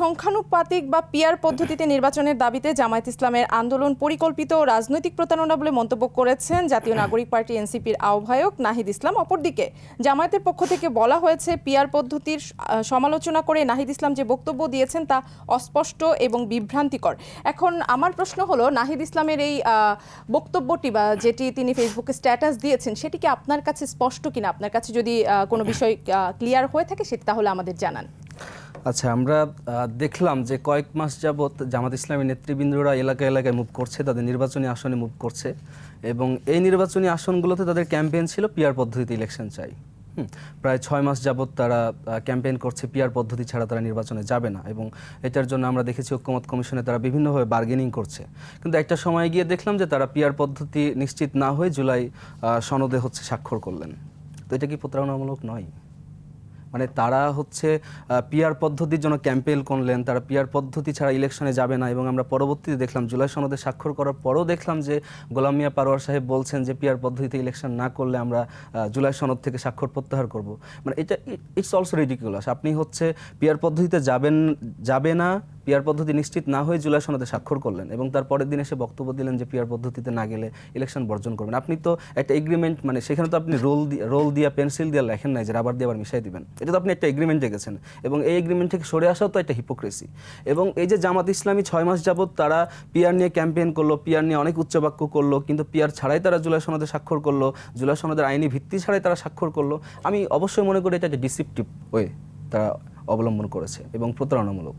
সংখ্যানুপাতিক বা পিয়ার পদ্ধতিতে নির্বাচনের দাবিতে জামায়াত ইসলামের আন্দোলন পরিকল্পিত ও রাজনৈতিক প্রতারণা বলে মন্তব্য করেছেন জাতীয় নাগরিক পার্টি এনসিপির আহ্বায়ক নাহিদ ইসলাম। অপরদিকে জামায়াতের পক্ষ থেকে বলা হয়েছে পিয়ার পদ্ধতির সমালোচনা করে নাহিদ ইসলাম যে বক্তব্য দিয়েছেন তা অস্পষ্ট এবং বিভ্রান্তিকর। এখন আমার প্রশ্ন হলো নাহিদ ইসলামের এই বক্তব্যটি বা যেটি তিনি ফেসবুকে স্ট্যাটাস দিয়েছেন সেটি কি আপনার কাছে স্পষ্ট কিনা? আপনার কাছে যদি কোনো বিষয় ক্লিয়ার হয়ে থাকে সেটি তাহলে আমাদের জানান। আচ্ছা আমরা দেখলাম যে কয়েক মাস যাবৎ জামাত ইসলামী নেতৃবৃন্দরা এলাকা এলাকায় মুভ করছে, তাদের নির্বাচনী আসনে মুভ করছে এবং এই নির্বাচনী আসনগুলোতে তাদের ক্যাম্পেইন ছিল পিয়ার পদ্ধতিতে ইলেকশন চাই। প্রায় ছয় মাস যাবৎ তারা ক্যাম্পেইন করছে পিয়ার পদ্ধতি ছাড়া তারা নির্বাচনে যাবে না এবং এটার জন্য আমরা দেখেছি ঐক্যমত কমিশনে তারা বিভিন্নভাবে বার্গেনিং করছে। কিন্তু একটা সময় গিয়ে দেখলাম যে তারা পিয়ার পদ্ধতি নিশ্চিত না হয়ে জুলাই সনদে হচ্ছে স্বাক্ষর করলেন। তো এটা কি প্রতারণামূলক নয়? মানে তারা হচ্ছে পিয়ার পদ্ধতির জন্য ক্যাম্পেইন করলেন, তারা পিয়ার পদ্ধতি ছাড়া ইলেকশনে যাবে না এবং আমরা পরবর্তীতে দেখলাম, জুলাই সনদে স্বাক্ষর করার পরও দেখলাম যে গোলাম মিয়া পারোয়ার সাহেব বলছেন যে পিয়ার পদ্ধতিতে ইলেকশন না করলে আমরা জুলাই সনদ থেকে স্বাক্ষর প্রত্যাহার করব। মানে এটা ইটস অলসো রেডিকুলাস আপনি হচ্ছে পিয়ার পদ্ধতিতে যাবেন, যাবে না পিয়ার পদ্ধতি নিশ্চিত না হয়ে জুলাই সনদে স্বাক্ষর করলেন এবং তার পরের দিন এসে বক্তব্য দিলেন যে পিয়ার পদ্ধতিতে না গেলে ইলেকশন বর্জন করবেন। আপনি তো একটা এগ্রিমেন্ট মানে সেখানে তো আপনি রোল রোল দিয়া পেন্সিল দিয়ে লেখেন নাই যে রাবার দিয়ে আবার মিশাই দিবেন। এটা তো আপনি একটা এগ্রিমেন্টে গেছেন এবং এই এগ্রিমেন্ট থেকে সরে আসাও তো একটা হিপোক্রেসি এবং এই যে জামাত ইসলামী ছয় মাস যাবত তারা পিয়ার নিয়ে ক্যাম্পেইন করল, পিয়ার নিয়ে অনেক উচ্চবাক্য করল, কিন্তু পিয়ার ছাড়াই তারা জুলাই সনদে স্বাক্ষর করল, জুলাই সনদের আইনি ভিত্তি ছাড়াই তারা স্বাক্ষর করল। আমি অবশ্যই মনে করি এটা একটা ডিসিপটিভ ওয়ে তারা অবলম্বন করেছে এবং প্রতারণামূলক।